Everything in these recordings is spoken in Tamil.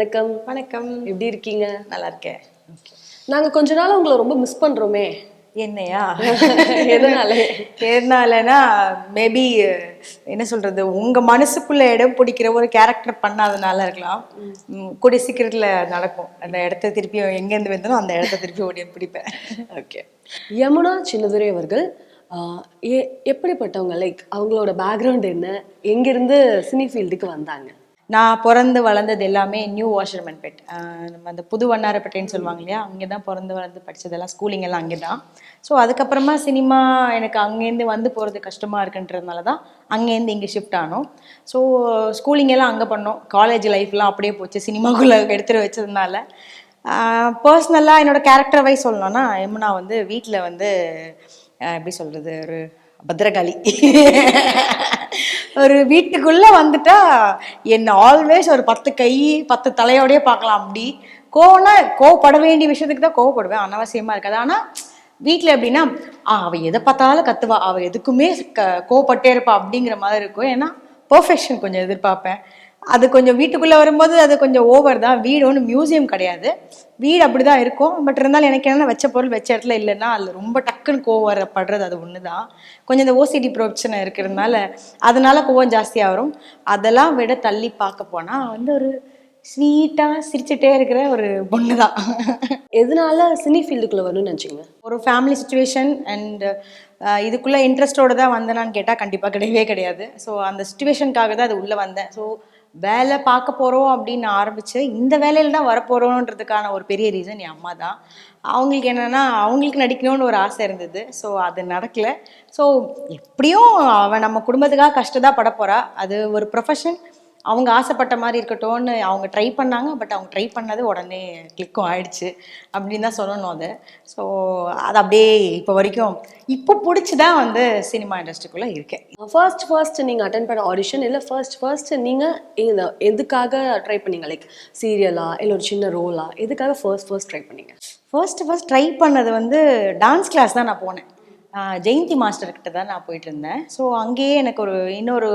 வணக்கம். வணக்கம். எப்படி இருக்கீங்க? நல்லா இருக்கேன். நாங்க கொஞ்ச நாள் உங்களை ரொம்ப மிஸ் பண்றோமே. என்னையா? எதனால? எதனாலனா மேபி என்ன சொல்றது உங்க மனசுக்குள்ள இடம் பிடிக்கிற ஒரு கேரக்டர் பண்ணாதனால இருக்கலாம். கூடிய சீக்கிரத்துல நடக்கும். அந்த இடத்த திருப்பி எங்கேருந்து வந்தாலும் அந்த இடத்த திருப்பி ஓடி பிடிப்பேன். ஓகே யமுனா சின்னதுரை அவர்கள் எப்படிப்பட்டவங்க? லைக் அவங்களோட பேக்ரவுண்ட் என்ன? எங்கிருந்து சினி ஃபீல்டுக்கு வந்தாங்க? நான் பிறந்து வளர்ந்தது எல்லாமே நியூ வாஷர்மன்பேட் நம்ம அந்த புது வண்ணாரப்பேட்டைன்னு சொல்லுவாங்க இல்லையா? அங்கே தான் பிறந்து வளர்ந்து படித்ததெல்லாம் ஸ்கூலிங் எல்லாம் அங்கே தான் ஸோ அதுக்கப்புறமா சினிமா எனக்கு அங்கேருந்து வந்து போகிறது கஷ்டமாக இருக்குன்றதுனால தான் அங்கேருந்து இங்கே ஷிஃப்ட் ஆனோம். ஸோ ஸ்கூலிங் எல்லாம் அங்கே பண்ணோம். காலேஜ் லைஃப்லாம் அப்படியே போச்சு. சினிமாக்குள்ளே எடுத்துகிட்டு வச்சதுனால. பர்சனலாக என்னோட கேரக்டர் வைஸ் சொல்லணும்னா எம்னா வந்து வீட்டில் வந்து எப்படி சொல்கிறது ஒரு பத்திரகாளி. ஒரு வீட்டுக்குள்ளே வந்துட்டா என்னை ஆல்வேஸ் ஒரு பத்து கை பத்து தலையோடயே பார்க்கலாம் அப்படி. கோவம்னா கோவப்பட வேண்டிய விஷயத்துக்கு தான் கோவப்படுவேன் அனாவசியமாக இருக்காது. ஆனால் வீட்டில் எப்படின்னா அவள் எதை பார்த்தாலும் கத்துவா அவள் எதுக்குமே க கோவப்பட்டே இருப்பா அப்படிங்கிற மாதிரி இருக்கும். ஏன்னா பர்ஃபெக்ஷன் கொஞ்சம் எதிர்பார்ப்பேன். அது கொஞ்சம் வீட்டுக்குள்ள வரும்போது அது கொஞ்சம் ஓவர் தான். வீடு ஒன்றும் மியூசியம் கிடையாது. வீடு அப்படிதான் இருக்கும். பட் இருந்தாலும் எனக்கு என்ன வச்ச பொருள் வச்ச இடத்துல இல்லைன்னா அதில் ரொம்ப டக்குன்னு கோவம் வரப்படுறது அது ஒன்று தான் கொஞ்சம் இந்த ஓசிடி பிரச்சனை இருக்கிறதுனால அதனால கோவம் ஜாஸ்தியாக வரும் அதெல்லாம் விட தள்ளி பார்க்க போனால் வந்து ஒரு ஸ்வீட்டாக சிரிச்சுட்டே இருக்கிற ஒரு பொண்ணு தான் எதனால சினி ஃபீல்டுக்குள்ள வரணும்னு நினைச்சீங்க? ஒரு ஃபேமிலி சுச்சுவேஷன் அண்ட் இதுக்குள்ளே இன்ட்ரெஸ்டோட தான் வந்தேனான்னு கேட்டால் கண்டிப்பாக கிடையவே கிடையாது. ஸோ அந்த சுச்சுவேஷனுக்காக தான் அது உள்ளே வந்தேன். ஸோ வேலை பார்க்க போகிறோம் அப்படின்னு ஆரம்பித்து இந்த வேலையில் தான் வரப்போகிறோன்றதுக்கான ஒரு பெரிய ரீசன் என் அம்மா தான். அவங்களுக்கு என்னென்னா அவங்களுக்கு நடிக்கணும்னு ஒரு ஆசை இருந்தது. ஸோ அது நடக்கலை. ஸோ எப்படியும் அவன் நம்ம குடும்பத்துக்காக கஷ்டதான் பட போகிறா அது ஒரு ப்ரொஃபஷன் அவங்க ஆசைப்பட்ட மாதிரி இருக்கட்டும்னு அவங்க ட்ரை பண்ணாங்க பட் அவங்க ட்ரை பண்ணது உடனே கிளிக்கும் ஆயிடுச்சு. அப்படின்னு தான் சொல்லணும் அது. ஸோ அது அப்படியே இப்போ வரைக்கும் இப்போ பிடிச்சி தான் வந்து சினிமா இண்டஸ்ட்ரிக்குள்ளே இருக்கேன் ஃபர்ஸ்ட் ஃபர்ஸ்ட் நீங்க அட்டன் பண்ண ஆடிஷன் இல்ல ஃபர்ஸ்ட் ஃபர்ஸ்ட் நீங்க இந்த எதுக்காக ட்ரை பண்ணீங்க? லைக் சீரியலா இல்ல ஒரு சின்ன ரோலா எதுக்காக ஃபர்ஸ்ட் ஃபர்ஸ்ட் ட்ரை பண்ணீங்க? ஃபர்ஸ்ட் ஃபர்ஸ்ட் ட்ரை பண்ணது வந்து டான்ஸ் கிளாஸ் தான் நான் போனேன். ஜெயந்தி மாஸ்டர் கிட்ட தான் நான் போயிட்டு இருந்தேன். ஸோ அங்கேயே எனக்கு ஒரு இன்னொரு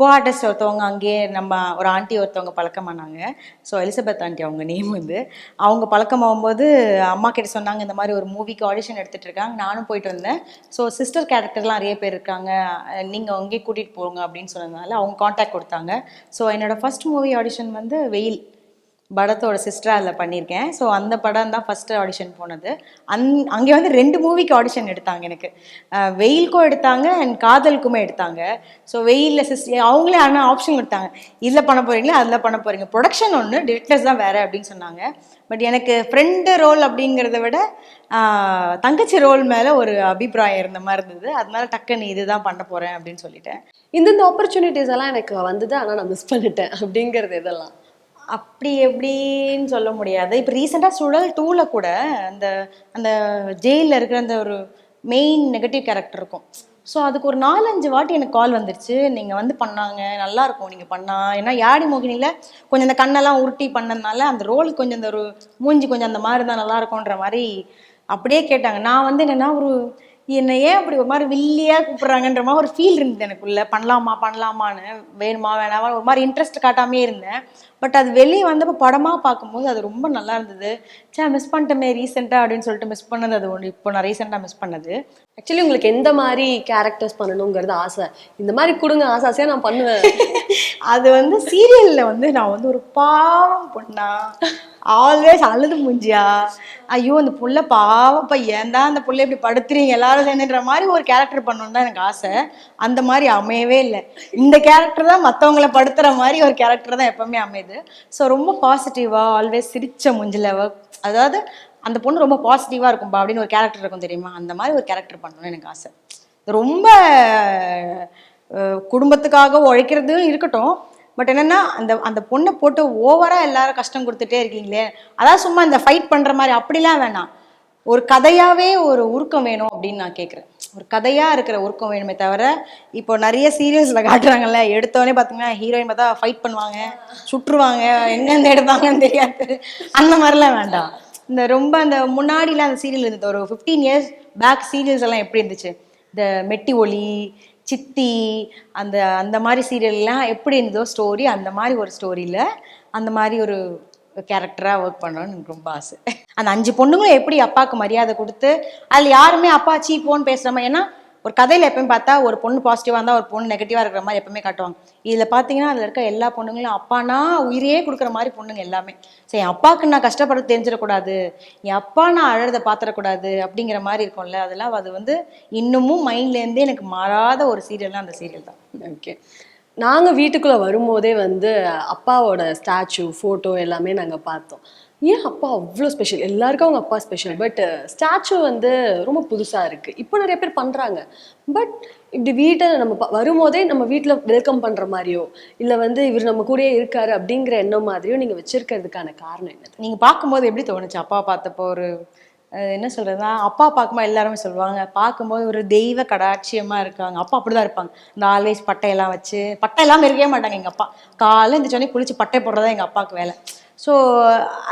கோ ஆர்டிஸ்ட் ஒருத்தவங்க அங்கேயே நம்ம ஒரு ஆண்டி ஒருத்தவங்க பழக்கமானாங்க ஸோ எலிசபெத் ஆண்டி அவங்க நேம் வந்து. அவங்க பழக்கமாகும்போது அம்மா கிட்ட சொன்னாங்க இந்த மாதிரி ஒரு மூவிக்கு ஆடிஷன் எடுத்துகிட்டு இருக்காங்க. நானும் போயிட்டு வந்தேன் ஸோ சிஸ்டர் கேரக்டர்லாம் நிறைய பேர் இருக்காங்க. நீங்கள் அங்கேயே கூட்டிகிட்டு போங்க அப்படின்னு சொன்னதுனால அவங்க காண்டாக்ட் கொடுத்தாங்க. ஸோ என்னோட ஃபர்ஸ்ட் மூவி ஆடிஷன் வந்து வெயில். படத்தோட சிஸ்டராக அதில் பண்ணியிருக்கேன். ஸோ அந்த படம் தான் ஃபஸ்ட்டு ஆடிஷன் போனது. அந் அங்கே வந்து ரெண்டு மூவிக்கு ஆடிஷன் எடுத்தாங்க எனக்கு. வெயிலுக்கும் எடுத்தாங்க அண்ட் காதலுக்குமே எடுத்தாங்க. ஸோ வெயிலில் சிஸ்டர் அவங்களே ஆனால் ஆப்ஷன் கொடுத்தாங்க. இதில் பண்ண போகிறீங்களா அதில் பண்ண போகிறீங்க ப்ரொடக்ஷன் ஒன்று டிரெக்டர்ஸ் தான் வேறு அப்படின்னு சொன்னாங்க. பட் எனக்கு ஃப்ரெண்டு ரோல் அப்படிங்கிறத விட தங்கச்சி ரோல் மேலே ஒரு அபிப்பிராயம் இருந்த மாதிரி இருந்தது. அதனால டக்குன்னு இதுதான் பண்ண போகிறேன் அப்படின்னு சொல்லிட்டேன். இந்தந்த ஆப்பர்ச்சுனிட்டிஸ் எல்லாம் எனக்கு வந்தது ஆனால் நான் மிஸ் பண்ணிட்டேன் அப்படிங்கிறது இதெல்லாம். அப்படி எப்படின்னு சொல்ல முடியாது. இப்போ ரீசெண்டாக சுழல் டூவில் கூட அந்த அந்த ஜெயிலில் இருக்கிற அந்த ஒரு மெயின் நெகட்டிவ் கேரக்டர் இருக்கும். ஸோ அதுக்கு ஒரு நாலஞ்சு வாட்டி எனக்கு கால் வந்துருச்சு. நீங்கள் வந்து பண்ணாங்க நல்லா இருக்கும் நீங்கள் பண்ணா. ஏன்னா யாடி மோகினியில் கொஞ்சம் அந்த கண்ணெல்லாம் உருட்டி பண்ணதுனால அந்த ரோல் கொஞ்சம் அந்த ஒரு மூஞ்சி கொஞ்சம் அந்த மாதிரி இருந்தால் நல்லா இருக்கும்ன்ற மாதிரி அப்படியே கேட்டாங்க. நான் வந்து என்னென்னா ஒரு என்னை ஏன் அப்படி ஒரு மாதிரி வில்லியாக கூப்பிட்றாங்கன்ற மாதிரி ஒரு ஃபீல் இருந்தது எனக்குள்ள. பண்ணலாமா பண்ணலாமான்னு. வேணுமா வேணாமா ஒரு மாதிரி இன்ட்ரெஸ்ட் காட்டாமே இருந்தேன். பட் அது வெளியே வந்தப்போ படமாக பார்க்கும்போது அது ரொம்ப நல்லா இருந்தது. சே மிஸ் பண்ணிட்டோமே ரீசெண்டாக அப்படின்னு சொல்லிட்டு மிஸ் பண்ணது அது ஒன்று இப்போ நான் ரீசெண்டாக மிஸ் பண்ணது. ஆக்சுவலி உங்களுக்கு எந்த மாதிரி கேரக்டர்ஸ் பண்ணணுங்கிறது ஆசை. இந்த மாதிரி கொடுங்க ஆசை ஆசையா நான் பண்ணுவேன். அது வந்து சீரியலில் வந்து நான் வந்து ஒரு பாவம் பொண்ணா. ஆல்வேஸ் அழுது மூஞ்சியா? ஐயோ அந்த புள்ள பாவப்பா ஏன் தான் அந்த புள்ள இப்படி படுத்துறீங்க? எல்லாரும் சேர்ந்துன்ற மாதிரி ஒரு கேரக்டர் பண்ணணும்னு தான் எனக்கு ஆசை. அந்த மாதிரி அமையவே இல்லை. இந்த கேரக்டர் தான் மற்றவங்கள படுத்துற மாதிரி ஒரு கேரக்டர் தான் எப்பவுமே அமையுது. ஸோ ரொம்ப பாசிட்டிவாக ஆல்வேஸ் சிரிச்ச மூஞ்சில அதாவது அந்த பொண்ணு ரொம்ப பாசிட்டிவாக இருக்கும்பா அப்படின்னு ஒரு கேரக்டர் இருக்கும் தெரியுமா? அந்த மாதிரி ஒரு கேரக்டர் பண்ணணும்னு எனக்கு ஆசை. ரொம்ப குடும்பத்துக்காக உழைக்கிறதும் இருக்கட்டும். பட் என்னன்னா அந்த அந்த பொண்ணை போட்டு ஓவராக எல்லாரும் கஷ்டம் கொடுத்துட்டே இருக்கீங்களே அதான் சும்மா இந்த ஃபைட் பண்ற மாதிரி அப்படிலாம் வேணாம். ஒரு கதையாவே ஒரு உருக்கம் வேணும் அப்படின்னு நான் கேட்குறேன் ஒரு கதையா இருக்கிற உருக்கம் வேணுமே தவிர இப்போ நிறைய சீரியல்ஸ்ல காட்டுறாங்கல்ல எடுத்தோடனே பார்த்தீங்கன்னா ஹீரோயின் பார்த்தா ஃபைட் பண்ணுவாங்க சுற்றுவாங்க எங்கேருந்து எடுப்பாங்கன்னு தெரியாது. அந்த மாதிரிலாம் வேண்டாம். இந்த ரொம்ப அந்த முன்னாடிலாம் அந்த சீரியல் இருந்தது. ஒரு ஃபிஃப்டீன் இயர்ஸ் பேக் சீரியல்ஸ் எல்லாம் எப்படி இருந்துச்சு? இந்த மெட்டி ஒலி சித்தி அந்த அந்த மாதிரி சீரியல்லாம் எப்படி இருந்ததோ ஸ்டோரி அந்த மாதிரி ஒரு ஸ்டோரியில் அந்த மாதிரி ஒரு கேரக்டராக ஒர்க் பண்ணணும்னு எனக்கு ரொம்ப ஆசை. அந்த அஞ்சு பொண்ணுங்களும் எப்படி அப்பாவுக்கு மரியாதை கொடுத்து அதில் யாருமே அப்பா சீப்போன்னு பேசுகிற மாதிரி. ஏன்னா ஒரு கதையில் எப்பயும் பார்த்தா ஒரு பொண்ணு பாசிட்டிவாக இருந்தால் ஒரு பொண்ணு நெகட்டிவாக இருக்கிற மாதிரி எப்பவுமே காட்டுவாங்க. இதில் பார்த்தீங்கன்னா அதில் இருக்க எல்லா பொண்ணுங்களும் அப்பானா உயிரையே கொடுக்குற மாதிரி பொண்ணுங்க எல்லாமே. சரி என் அப்பாவுக்கு நான் கஷ்டப்படுறது தெரிஞ்சிடக்கூடாது என் அப்பா நான் அழறதை பார்த்துடக்கூடாது அப்படிங்கிற மாதிரி இருக்கும்ல அதெல்லாம் அது வந்து இன்னமும் மைண்ட்லேருந்தே எனக்கு மாறாத ஒரு சீரியல்னா அந்த சீரியல் தான். ஓகே நாங்கள் வீட்டுக்குள்ளே வரும்போதே வந்து அப்பாவோட ஸ்டாச்சு ஃபோட்டோ எல்லாமே நாங்கள் பார்த்தோம். ஏன் அப்பா அவ்வளோ ஸ்பெஷல் எல்லாருக்கும் அவங்க அப்பா ஸ்பெஷல் பட் ஸ்டாச்சு வந்து ரொம்ப புதுசாக இருக்குது இப்போ நிறைய பேர் பண்ணுறாங்க பட் இப்படி வீட்டை நம்ம வரும்போதே நம்ம வீட்டில் வெல்கம் பண்ணுற மாதிரியோ இல்லை வந்து இவர் நம்ம கூடயே இருக்காரு அப்படிங்கிற எண்ணம் மாதிரியோ நீங்கள் வச்சிருக்கிறதுக்கான காரணம் என்னது? நீங்கள் பார்க்கும்போது எப்படி தோணுச்சு? அப்பா பார்த்தப்போ ஒரு என்ன சொல்றதுன்னா அப்பா பார்க்கும்போது எல்லாருமே சொல்லுவாங்க. பார்க்கும்போது ஒரு தெய்வ கடாட்சியமாக இருக்காங்க. அப்பா அப்படிதான் இருப்பாங்க. இந்த ஆல்வேஸ் பட்டையெல்லாம் வச்சு பட்டை இல்லாமல் இருக்கவே மாட்டாங்க எங்கள் அப்பா. காலைல இந்த சொன்னி குளிச்சு பட்டை போடுறதா எங்கள் அப்பாவுக்கு வேலை. ஸோ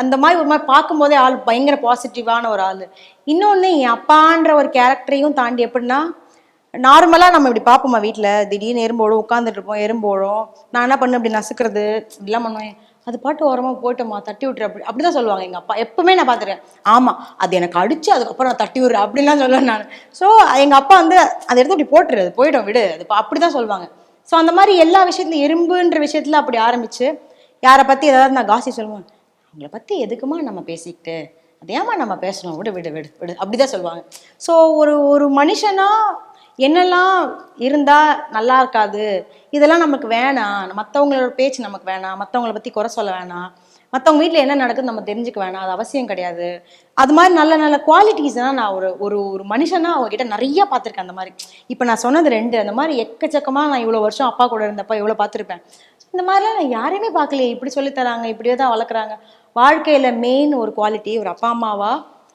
அந்த மாதிரி ஒரு மாதிரி பார்க்கும்போதே ஆள் பயங்கர பாசிட்டிவான ஒரு ஆள். இன்னொன்று என் அப்பான்ற ஒரு கேரக்டரையும் தாண்டி எப்படின்னா நார்மலாக நம்ம இப்படி பார்ப்போமா வீட்டில் திடீர்னு எறும்போடும் உட்காந்துட்டு இருப்போம் எறும்போடும் நான் என்ன பண்ணேன் இப்படி நசுக்கிறது இப்படிலாம் பண்ணுவேன். அது பாட்டு ஓரமாக போட்டோம்மா தட்டி விட்டுரு அப்படி அப்படி தான் சொல்லுவாங்க எங்கள் அப்பா. எப்பவுமே நான் பார்த்துருக்கேன். ஆமாம் அது எனக்கு அடிச்சு அதுக்கப்புறம் நான் தட்டி விடுறேன் அப்படிலாம் சொல்லுவேன் நான். ஸோ எங்கள் அப்பா வந்து அதை எடுத்து அப்படி போட்டுரு அது போயிடும் விடு. அது அப்படி தான் சொல்லுவாங்க. ஸோ அந்த மாதிரி எல்லா விஷயத்துலையும் எறும்புன்ற விஷயத்தில் அப்படி ஆரம்பிச்சு யாரை பற்றி ஏதாவது நான் காசி சொல்லுவேன். அவங்கள பற்றி எதுக்குமா நம்ம பேசிக்கிட்டு? அதையாம்மா நம்ம பேசணும்? விடு விடு விடு விடு. அப்படிதான் சொல்லுவாங்க. ஸோ ஒரு ஒரு மனுஷனா என்னெல்லாம் இருந்தால் நல்லா இருக்காது? இதெல்லாம் நமக்கு வேணாம். மற்றவங்களோட பேச்சு நமக்கு வேணாம். மற்றவங்கள பற்றி குறை சொல்ல வேணாம். மற்றவங்க வீட்டில் என்ன நடக்குது நம்ம தெரிஞ்சுக்க வேணாம். அது அவசியம் கிடையாது. அது மாதிரி நல்ல நல்ல குவாலிட்டிஸ்லாம் நான் ஒரு ஒரு ஒரு மனுஷனாக அவங்ககிட்ட நிறைய பார்த்துருக்கேன் அந்த மாதிரி. இப்போ நான் சொன்னது ரெண்டு. அந்த மாதிரி எக்கச்சக்கமாக நான் இவ்வளோ வருஷம் அப்பா கூட இருந்தப்போ இவ்வளோ பார்த்துருப்பேன். இந்த மாதிரிலாம் நான் யாரையுமே பார்க்கலையே. இப்படி சொல்லித்தராங்க இப்படியே தான் வளர்க்குறாங்க. வாழ்க்கையில் மெயின் ஒரு குவாலிட்டி ஒரு அப்பா அம்மாவா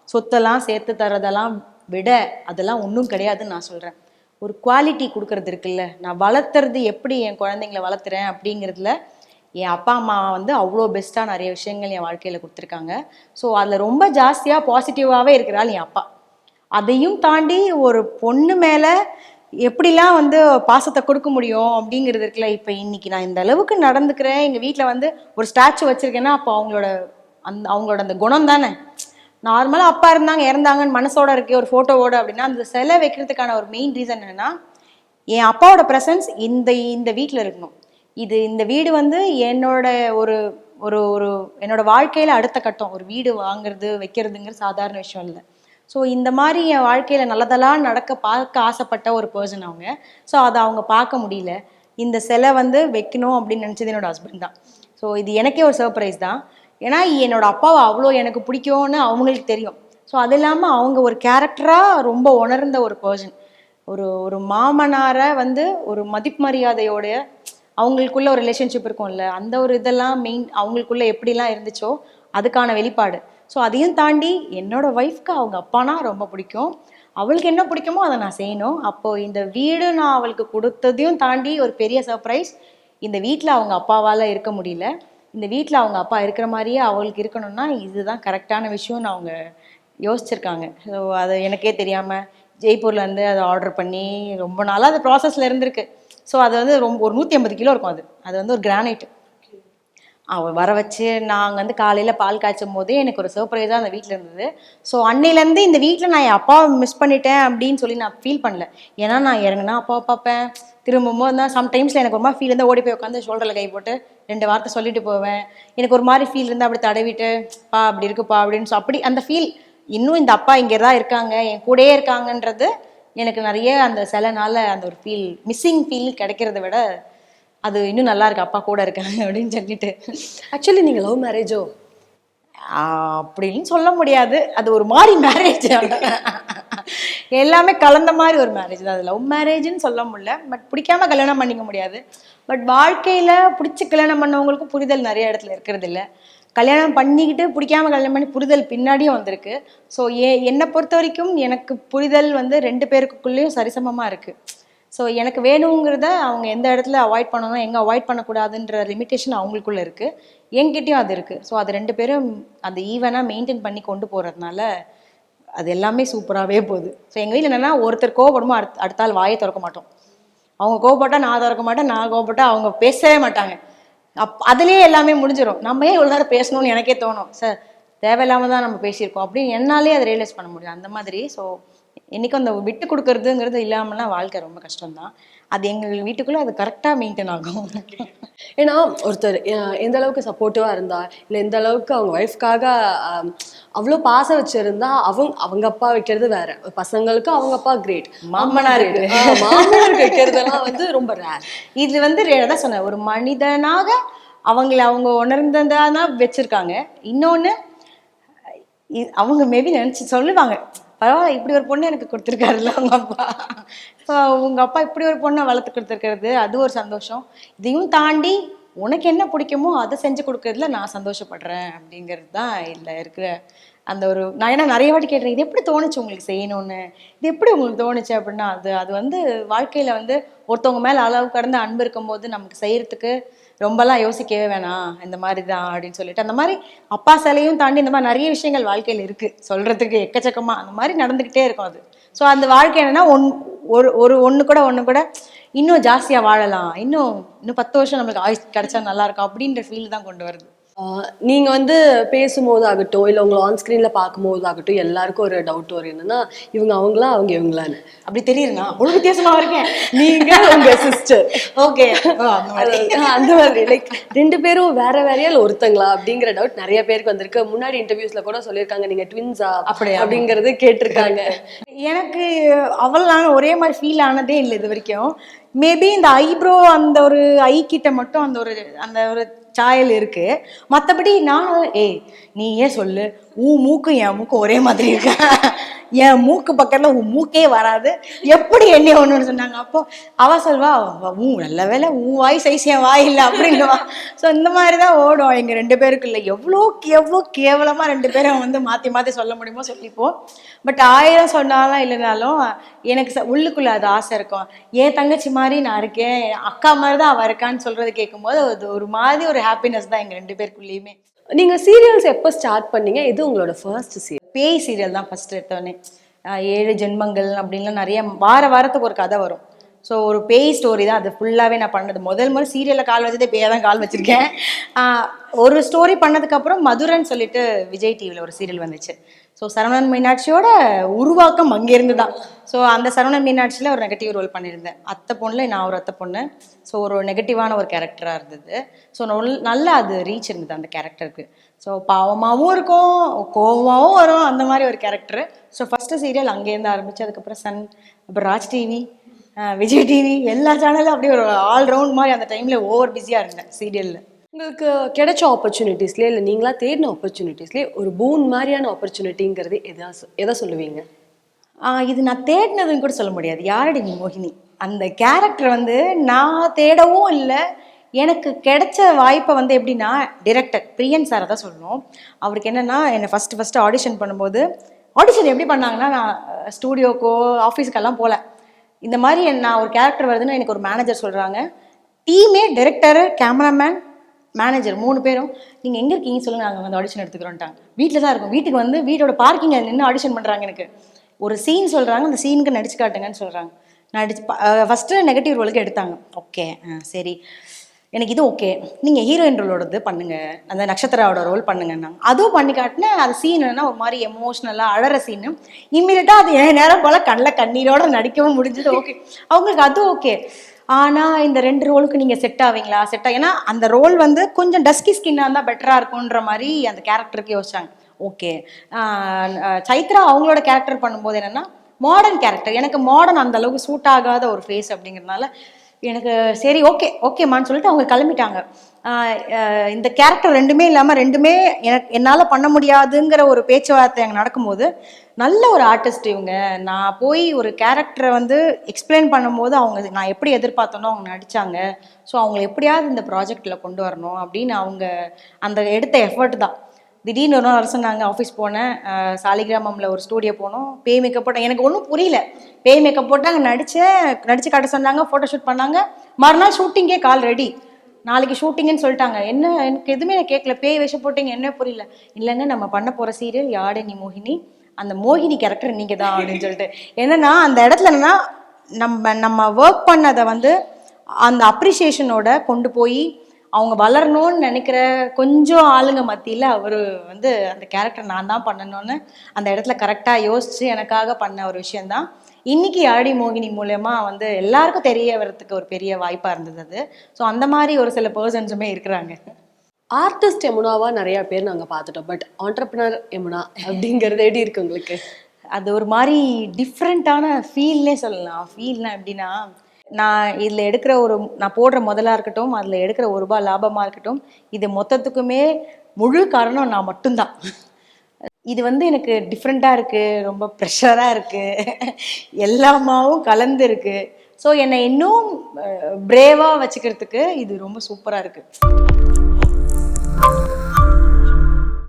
சொத்தெல்லாம் சேர்த்து தரதெல்லாம் விட அதெல்லாம் ஒன்றும் கிடையாதுன்னு நான் சொல்கிறேன் ஒரு குவாலிட்டி கொடுக்கறது இருக்குல்ல. நான் வளர்த்துறது எப்படி என் குழந்தைங்கள வளர்த்துறேன் அப்படிங்கிறதுல என் அப்பா அம்மா வந்து அவ்வளோ பெஸ்ட்டாக நிறைய விஷயங்கள் என் வாழ்க்கையில் கொடுத்துருக்காங்க. ஸோ அதில் ரொம்ப ஜாஸ்தியாக பாசிட்டிவாகவே இருக்கிறாள் என் அப்பா. அதையும் தாண்டி ஒரு பொண்ணு மேலே எப்படிலாம் வந்து பாசத்தை கொடுக்க முடியும் அப்படிங்கிறது இருக்குல்ல. இப்போ இன்னைக்கு நான் இந்த அளவுக்கு நடந்துக்கிறேன். எங்கள் வீட்டில் வந்து ஒரு ஸ்டாச்சு வச்சுருக்கேன்னா அப்போ அவங்களோட அந்த அவங்களோட அந்த குணம் தானே? நார்மலாக அப்பா இருந்தாங்க இறந்தாங்கன்னு மனசோட இருக்கு ஒரு ஃபோட்டோவோட அப்படின்னா அந்த சிலை வைக்கிறதுக்கான ஒரு மெயின் ரீசன் என்னென்னா என் அப்பாவோட ப்ரெசன்ஸ் இந்த இந்த வீட்டில் இருக்கணும். இது இந்த வீடு வந்து என்னோட ஒரு ஒரு ஒரு என்னோட வாழ்க்கையில் அடுத்த கட்டம். ஒரு வீடு வாங்குறது வைக்கிறதுங்கிற சாதாரண விஷயம் இல்லை. ஸோ இந்த மாதிரி என் வாழ்க்கையில் நல்லதெல்லாம் நடக்க பார்க்க ஆசைப்பட்ட ஒரு பர்சன் அவங்க. ஸோ அதை அவங்க பார்க்க முடியல. இந்த சிலை வந்து வைக்கணும் அப்படின்னு நினச்சது என்னோட ஹஸ்பண்ட் தான். ஸோ இது எனக்கே ஒரு சர்ப்ரைஸ் தான். ஏன்னா என்னோட அப்பாவை அவ்வளோ எனக்கு பிடிக்கும்னு அவங்களுக்கு தெரியும். ஸோ அது இல்லாமல் அவங்க ஒரு கேரக்டராக ரொம்ப உணர்ந்த ஒரு பர்சன் ஒரு ஒரு மாமனாரை வந்து ஒரு மதிப்பு மரியாதையோடைய அவங்களுக்குள்ள ஒரு ரிலேஷன்ஷிப் இருக்கும்ல அந்த ஒரு இதெல்லாம் மெயின் அவங்களுக்குள்ள எப்படிலாம் இருந்துச்சோ அதுக்கான வெளிப்பாடு. ஸோ அதையும் தாண்டி என்னோடய ஒய்ஃப்க்கு அவங்க அப்பானா ரொம்ப பிடிக்கும். அவளுக்கு என்ன பிடிக்குமோ அதை நான் செய்யணும். அப்போது இந்த வீடு நான் அவளுக்கு கொடுத்ததையும் தாண்டி ஒரு பெரிய சர்ப்ரைஸ் இந்த வீட்டில் அவங்க அப்பாவால் இருக்க முடியல. இந்த வீட்டில் அவங்க அப்பா இருக்கிற மாதிரியே அவளுக்கு இருக்கணும்னா இதுதான் கரெக்டான விஷயம்னு அவங்க யோசிச்சிருக்காங்க. ஸோ அது எனக்கே தெரியாமல் ஜெய்ப்பூர்லேருந்து அதை ஆர்டர் பண்ணி ரொம்ப நாளாக அது ப்ராசஸில் இருந்திருக்கு. ஸோ அது வந்து ரொம்ப ஒரு நூற்றி ஐம்பது கிலோ இருக்கும் அது. அது வந்து ஒரு கிரானைட் அவள் வர வச்சு நாங்கள் வந்து காலையில் பால் காய்ச்சும் போதே எனக்கு ஒரு சர்ப்ரைஸாக அந்த வீட்டில் இருந்தது. ஸோ அன்னையிலேருந்து இந்த வீட்டில் நான் என் அப்பாவை மிஸ் பண்ணிட்டேன் அப்படின்னு சொல்லி நான் ஃபீல் பண்ணல. ஏன்னா நான் இறங்குனா அப்பாவை பார்ப்பேன். திரும்பும்போது தான் சம்டைம்ஸில் எனக்கு ரொம்ப ஃபீல் இருந்தால் ஓடி போய் உட்காந்து ஷோல்டரில் கை போட்டு ரெண்டு வார்த்தை சொல்லிட்டு போவேன். எனக்கு ஒரு மாதிரி ஃபீல் இருந்தால் அப்படி தடவிட்டு பா அப்படி இருக்குப்பா அப்படின்னு ஸோ அப்படி அந்த ஃபீல் இன்னும் இந்த அப்பா இங்கே தான் இருக்காங்க. என் கூடயே இருக்காங்கன்றது எனக்கு நிறைய அந்த சில நாள் அந்த ஒரு ஃபீல் மிஸ்ஸிங் ஃபீல் கிடைக்கிறத விட அது இன்னும் நல்லா இருக்கு அப்பா கூட இருக்காங்க அப்படின்னு சொல்லிட்டு. ஆக்சுவலி நீங்கள் லவ் மேரேஜோ அப்படின்னு சொல்ல முடியாது. அது ஒரு மாதிரி மேரேஜ் எல்லாமே கலந்த மாதிரி ஒரு மேரேஜ் தான். அது லவ் மேரேஜ்னு சொல்ல முடியல. பட் பிடிக்காம கல்யாணம் பண்ணிக்க முடியாது. பட் வாழ்க்கையில பிடிச்சி கல்யாணம் பண்ணவங்களுக்கும் புரிதல் நிறைய இடத்துல இருக்கிறது இல்லை. கல்யாணம் பண்ணிக்கிட்டு பிடிக்காம கல்யாணம் பண்ணி புரிதல் பின்னாடியும் வந்திருக்கு. ஸோ ஏ என்னை பொறுத்த வரைக்கும் எனக்கு புரிதல் வந்து ரெண்டு பேருக்குள்ளேயும் சரிசமமாக இருக்குது ஸோ எனக்கு வேணுங்கிறத அவங்க எந்த இடத்துல அவாய்ட் பண்ணணும் எங்கே அவாய்ட் பண்ணக்கூடாதுன்ற லிமிட்டேஷன் அவங்களுக்குள்ளே இருக்குது என்கிட்டயும் அது இருக்குது ஸோ அது ரெண்டு பேரும் அந்த ஈவனாக மெயின்டைன் பண்ணி கொண்டு போகிறதுனால அது எல்லாமே சூப்பராகவே போகுது. ஸோ எங்கள் வீட்டில் என்னென்னா ஒருத்தர் கோவப்படுமோ அடுத்த அடுத்த ஆள் வாயை திறக்க மாட்டோம். அவங்க கோபப்பட்டால் நான் திறக்க மாட்டேன் நான் கோபப்பட்டால் அவங்க பேசவே மாட்டாங்க. அப் அதுலேயே எல்லாமே முடிஞ்சிடும் நம்ம ஏன் இவ்வளோ நேரம் பேசணும்னு எனக்கே தோணும். சார் தேவையில்லாமல் தான் நம்ம பேசியிருக்கோம். அப்படின்னு என்னாலே அதை ரியலைஸ் பண்ண முடியும். அந்த மாதிரி ஸோ என்னைக்கும் அந்த விட்டு கொடுக்கறதுங்கிறது இல்லாமலாம் வாழ்க்கை ரொம்ப கஷ்டம்தான். அது எங்கள் வீட்டுக்குள்ள அது கரெக்டாக மெயின்டைன் ஆகும். ஏன்னா ஒருத்தர் எந்த அளவுக்கு சப்போர்ட்டிவாக இருந்தா இல்லை எந்த அளவுக்கு அவங்க ஒய்ஃப்காக அவ்வளோ பாசம் வச்சிருந்தா அவங்க அவங்க அப்பா வைக்கிறது வேற. பசங்களுக்கு அவங்க அப்பா கிரேட் மாமனாருக்கு. மாமனாருக்கு வைக்கிறதெல்லாம் வந்து ரொம்ப ரேர் இது வந்து அதான் சொன்னேன். ஒரு மனிதனாக அவங்கள அவங்க உணர்ந்ததா தான் வச்சிருக்காங்க. இன்னொன்று அவங்க மேபி நினச்சி சொல்லுவாங்க. பரவாயில்ல இப்படி ஒரு பொண்ணு எனக்கு கொடுத்துருக்காருல்ல அவங்க அப்பா. ஸோ உங்க அப்பா இப்படி ஒரு பொண்ணை வளர்த்து கொடுத்துருக்கிறது அது ஒரு சந்தோஷம். இதையும் தாண்டி உனக்கு என்ன பிடிக்குமோ அதை செஞ்சு கொடுக்கறதுல நான் சந்தோஷப்படுறேன் அப்படிங்கிறது தான் இதில் இருக்கிற அந்த ஒரு நான் ஏன்னா நிறைய வாட்டி கேட்டேன் இது எப்படி தோணுச்சு உங்களுக்கு செய்யணும்னு? இது எப்படி உங்களுக்கு தோணுச்சு அப்படின்னா அது அது வந்து வாழ்க்கையில் வந்து ஒருத்தவங்க மேலே அளவு கடந்த அன்பு இருக்கும்போது நமக்கு செய்கிறதுக்கு ரொம்பலாம் யோசிக்கவே வேணாம் இந்த மாதிரி தான் அப்படின்னு சொல்லிட்டு அந்த மாதிரி அப்பா சிலையும் தாண்டி இந்த மாதிரி நிறைய விஷயங்கள் வாழ்க்கையில் இருக்கு சொல்றதுக்கு எக்கச்சக்கமா அந்த மாதிரி நடந்துக்கிட்டே இருக்கும் அது. ஸோ அந்த வாழ்க்கை என்னன்னா ஒன் ஒரு ஒரு ஒன்று கூட ஒன்று கூட இன்னும் ஜாஸ்தியாக வாழலாம் இன்னும் இன்னும் பத்து வருஷம் நம்மளுக்கு ஆயுஸ் கிடைச்சா நல்லா இருக்கும் அப்படின்ற ஃபீல் தான் கொண்டு வருது. நீங்க வந்து பேசும்போது ஆகட்டும் இல்ல உங்களை ஆன் ஸ்கிரீன்ல பார்க்கும்போது ஆகட்டும் எல்லாருக்கும் ஒரு டவுட் வரும். என்னன்னா இவங்க அவங்களா அவங்க இவங்களான்னு. அப்படி தெரியுதுண்ணா அவ்வளோ வித்தியாசமா இருக்கேன் நீங்க உங்க சிஸ்டர் ஓகே அந்த மாதிரி. லைக் ரெண்டு பேரும் வேற வேறையா இல்ல ஒருத்தங்களா அப்படிங்கிற டவுட் நிறைய பேருக்கு வந்திருக்கு. முன்னாடி இன்டர்வியூஸ்ல கூட சொல்லியிருக்காங்க நீங்க ட்வின்ஸா அப்படியா? அப்படிங்கறது கேட்டிருக்காங்க. எனக்கு அவளான ஒரே மாதிரி ஃபீல் ஆனதே இல்லை இது வரைக்கும். மேபி இந்த ஐப்ரோ அந்த ஒரு ஐ கிட்ட மட்டும் அந்த ஒரு அந்த ஒரு சாயல் இருக்கு. மற்றபடி நான் ஏய் நீ ஏன் சொல்லு. ஊ மூக்கும் என் மூக்கும் ஒரே மாதிரி இருக்கு. என் மூக்கு பக்கத்துல உன் மூக்கே வராது. எப்படி என்ன ஒண்ணுன்னு சொன்னாங்க. அப்போ அவ சொல்வா "அவ- ஊ நல்ல வேலை உன் வாய் சைஸ் என் வாய் இல்லை அப்படின்னுவா. ஸோ இந்த மாதிரி தான் ஓடும். எங்க ரெண்டு பேருக்குள்ள எவ்வளோ எவ்வளோ கேவலமா ரெண்டு பேரும் வந்து மாத்தி மாத்தி சொல்ல முடியுமோ சொல்லிப்போம். பட் ஆயிரம் சொன்னாலும் இல்லைனாலும் எனக்கு உள்ளுக்குள்ளே உள்ளுக்குள்ள அது ஆசை இருக்கும். என் தங்கச்சி மாதிரி நான் இருக்கேன். என் அக்கா மாதிரி தான் அவ இருக்கான்னு சொல்றது கேட்கும்போது அது ஒரு மாதிரி ஒரு ஹாப்பினஸ் தான் எங்க ரெண்டு பேருக்குள்ளேயுமே. நீங்க சீரியல்ஸ் எப்போ ஸ்டார்ட் பண்ணீங்க? இது உங்களோட ஃபர்ஸ்ட் சீரியல் பேய் சீரியல் தான் ஃபர்ஸ்ட் எடுத்தோடனே ஏழு ஜென்மங்கள் அப்படின்லாம் நிறைய வார வாரத்துக்கு ஒரு கதை வரும். ஸோ ஒரு பேய் ஸ்டோரி தான் அது ஃபுல்லாகவே நான் பண்ணது. முதல் முறை சீரியலில் கால் வச்சதே பேயை தான் கால் வச்சிருக்கேன். ஒரு ஸ்டோரி பண்ணதுக்கப்புறம் மதுரன் சொல்லிட்டு விஜய் டிவியில் ஒரு சீரியல் வந்துச்சு. ஸோ சரவணன் மீனாட்சியோட உருவாக்கம் அங்கேருந்து தான். ஸோ அந்த சரவணன் மீனாட்சியில் ஒரு நெகட்டிவ் ரோல் பண்ணியிருந்தேன். அத்தை பொண்ணில் நான் ஒரு அத்தை பொண்ணு. ஸோ ஒரு நெகட்டிவான ஒரு கேரக்டராக இருந்தது. ஸோ நல்லா அது ரீச் இருந்தது அந்த கேரக்டருக்கு ஸோ பாவமாகவும் இருக்கும் கோவமாகவும் வரும் அந்த மாதிரி ஒரு கேரக்டர் ஸோ ஃபஸ்ட்டு சீரியல் அங்கேருந்து ஆரம்பிச்சு அதுக்கப்புறம் சன் அப்புறம் ராஜ் டிவி விஜய் டிவி எல்லா சேனலும் அப்படியே ஒரு ஆல் ரவுண்ட் மாதிரி அந்த டைமில் ஓவர் பிஸியாக இருந்தேன் சீரியலில் உங்களுக்கு கிடைச்ச ஆப்பர்ச்சுனிட்டிஸ்லேயே இல்லை நீங்களா தேடின ஆப்பர்ச்சுனிட்டிஸ்லேயே ஒரு பூன் மாதிரியான ஆப்பர்ச்சுனிட்டிங்கிறது எதா எதை சொல்லுவீங்க? இது நான் தேடினதுன்னு கூட சொல்ல முடியாது. யாரடி நீ மோகினி? அந்த கேரக்டர் வந்து நான் தேடவும் இல்லை எனக்கு கிடைச்ச வாய்ப்பை வந்து எப்படின்னா டிரெக்டர் பிரியன் சாரை தான் சொல்லணும். அவருக்கு என்னன்னா என்னை ஃபஸ்ட்டு ஃபஸ்ட்டு ஆடிஷன் பண்ணும்போது ஆடிஷன் எப்படி பண்ணாங்கன்னா நான் ஸ்டூடியோக்கோ ஆஃபீஸுக்கெல்லாம் போகல இந்த மாதிரி நான் ஒரு கேரக்டர் வருதுன்னு எனக்கு ஒரு மேனேஜர் சொல்கிறாங்க டீமே டைரக்டரு கேமராமேன் மேனேஜர் மூணு பேரும். நீங்கள் எங்கே இருக்கீங்க சொல்லுங்க நாங்கள் வந்து ஆடிஷன் எடுத்துக்கிறோன்ட்டாங்க. வீட்டில் தான் இருக்கும். வீட்டுக்கு வந்து வீட்டோட பார்க்கிங்கில் நின்று ஆடிஷன் பண்ணுறாங்க எனக்கு. ஒரு சீன் சொல்கிறாங்க அந்த சீனுக்கு நடிச்சு காட்டுங்கன்னு சொல்கிறாங்க நடிச்சு ஃபஸ்ட்டு நெகட்டிவ் ரோலுக்கு எடுத்தாங்க. ஓகே சரி. எனக்கு இது ஓகே நீங்கள் ஹீரோயின் ரோலோடது பண்ணுங்க. அந்த நட்சத்திராவோட ரோல் பண்ணுங்கன்னாங்க அதுவும் பண்ணி காட்டினேன் அது சீன் என்ன ஒரு மாதிரி எமோஷ்னலாக அழற சீனு இம்மீடியட்டாக அது என் நேரம் போல் கண்ணில் கண்ணீரோட நடிக்கவும் முடிஞ்சது. ஓகே அவங்களுக்கு அது ஓகே ஆனால் இந்த ரெண்டு ரோலுக்கு நீங்கள் செட் ஆவீங்களா? செட் ஆ ஏன்னா அந்த ரோல் வந்து கொஞ்சம் டஸ்கி ஸ்கின்னாக இருந்தால் பெட்டராக இருக்கும்ன்ற மாதிரி அந்த கேரக்டருக்கு யோசிச்சாங்க. ஓகே சைத்ரா அவங்களோட கேரக்டர் பண்ணும்போது என்னென்னா மாடர்ன் கேரக்டர் எனக்கு மாடர்ன் அந்த அளவுக்கு சூட் ஆகாத ஒரு ஃபேஸ் அப்படிங்கிறதுனால எனக்கு சரி ஓகே ஓகேம்மான்னு சொல்லிட்டு அவங்க கிளம்பிட்டாங்க. இந்த கேரக்டர் ரெண்டுமே இல்லாமல் ரெண்டுமே எனக்கு என்னால் பண்ண முடியாதுங்கிற ஒரு பேச்சுவார்த்தை அங்கே நடக்கும்போது நல்ல ஒரு ஆர்டிஸ்ட் இவங்க. நான் போய் ஒரு கேரக்டரை வந்து எக்ஸ்பிளைன் பண்ணும்போது அவங்க நான் எப்படி எதிர்பார்த்தனோ அவங்க நடித்தாங்க ஸோ அவங்களை எப்படியாவது இந்த ப்ராஜெக்டில் கொண்டு வரணும் அப்படின்னு அவங்க அந்த எடுத்த எஃபர்ட் தான். திடீர்னு ஒரு நாள் சொன்னாங்க ஆஃபீஸ் போனேன். சாலிகிராமமில் சாலிகிராமம்ல ஒரு ஸ்டூடியோ போனோம். பேய் மேக்கப் போட்டேன். எனக்கு ஒன்றும் புரியல. பேய் மேக்கப் போட்டாங்க நடித்தேன் நடித்து காட்ட சொன்னாங்க ஃபோட்டோ ஷூட் பண்ணாங்க. மறுநாள் ஷூட்டிங்கே கால் ரெடி நாளைக்கு ஷூட்டிங்குன்னு சொல்லிட்டாங்க. என்ன எனக்கு எதுவுமே நான் கேட்கல பேய் விஷம் போட்டீங்க என்ன புரியல. இல்லைங்க நம்ம பண்ண போகிற சீரியல் யாடே நீ மோகினி? அந்த மோகினி கேரக்டர் நீங்கள் தான் அப்படின்னு சொல்லிட்டு. என்னன்னா அந்த இடத்துல என்னன்னா நம்ம நம்ம ஒர்க் பண்ணதை வந்து அந்த அப்ரிசியேஷனோட கொண்டு போய் அவங்க வளரணும்னு நினைக்கிற கொஞ்சம் ஆளுங்க மத்தியில் அவர் வந்து அந்த கேரக்டர் நான் தான் பண்ணணும்னு அந்த இடத்துல கரெக்டாக யோசிச்சு எனக்காக பண்ண ஒரு விஷயம்தான். இன்னைக்கு ஆடி மோகினி மூலயமா வந்து எல்லாருக்கும் தெரிய வரதுக்கு ஒரு பெரிய வாய்ப்பாக இருந்தது அது. ஸோ அந்த மாதிரி ஒரு சில பர்சன்ஸுமே இருக்கிறாங்க. ஆர்டிஸ்ட் யமுனாவா நிறைய பேர் நாங்க பார்த்துட்டோம். பட் ஆண்டர்பிரினர் யமுனா அப்படிங்கிறது எப்படி இருக்கு உங்களுக்கு? அது ஒரு மாதிரி டிஃப்ரெண்ட்டான ஃபீல்னே சொல்லலாம். ஃபீல்னா எப்படின்னா நான் இதில் எடுக்கிற ஒரு நான் போடுற முதலாக இருக்கட்டும் அதில் எடுக்கிற ஒரு ரூபாய் லாபமாக இருக்கட்டும் இது மொத்தத்துக்குமே முழு காரணம் நான் மட்டும்தான். இது வந்து எனக்கு டிஃப்ரெண்ட்டாக இருக்குது ரொம்ப ப்ரெஷராக இருக்குது எல்லாமாவும் கலந்து இருக்குது ஸோ என்னை இன்னும் பிரேவாக வச்சுக்கிறதுக்கு இது ரொம்ப சூப்பராக இருக்குது